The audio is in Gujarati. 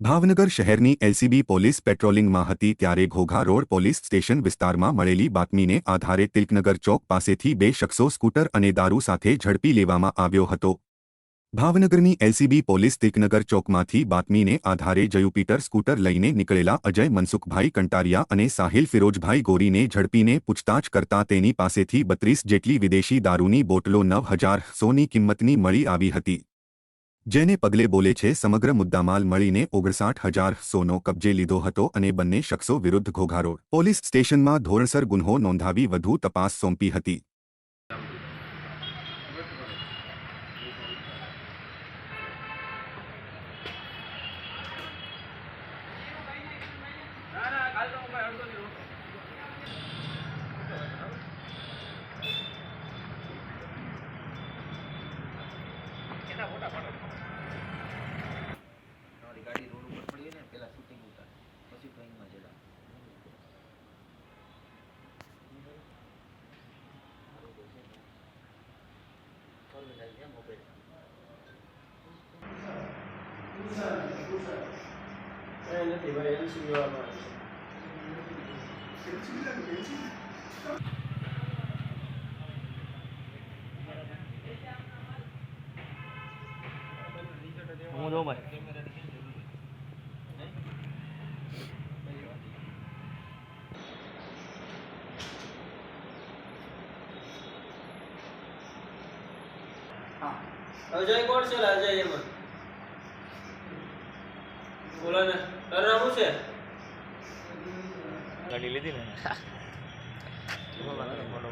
ભાવનગર શહેરની એલસીબી પોલીસ પેટ્રોલિંગમાં હતી ત્યારે ઘોઘા રોડ પોલીસ સ્ટેશન વિસ્તારમાં મળેલી બાતમીને આધારે તિલકનગર ચોક પાસેથી બે શખ્સો સ્કૂટર અને દારૂ સાથે ઝડપી લેવામાં આવ્યો હતો. ભાવનગરની એલસીબી પોલીસ તિલકનગર ચોકમાંથી બાતમીને આધારે જયુપીટર સ્કૂટર લઈને નીકળેલા અજય મનસુખભાઈ કંટારિયા અને સાહિલ ફિરોજભાઈ ગોરીને ઝડપીને પૂછતાછ કરતા તેની પાસેથી બત્રીસ જેટલી વિદેશી દારૂની બોટલો નવ હજાર સોની કિંમતની મળી આવી હતી. જેને પગલે બોલે છે, સમગ્ર મુદ્દામાલ મળીને ઓગણસાઠ હજાર સોનો કબજે લીધો હતો અને બંને શખ્સો વિરુદ્ધ ઘોઘારોડ પોલીસ સ્ટેશનમાં ધોરણસર ગુન્હો નોંધાવી વધુ તપાસ સોંપી હતી. તમારી William Obey. Vamos, não, mãe. હું. અજય કોણ છે અજય એમાં બોલો ને. તારું નામ શું છે? ગાડી લીધી ને. બોલો ફોટો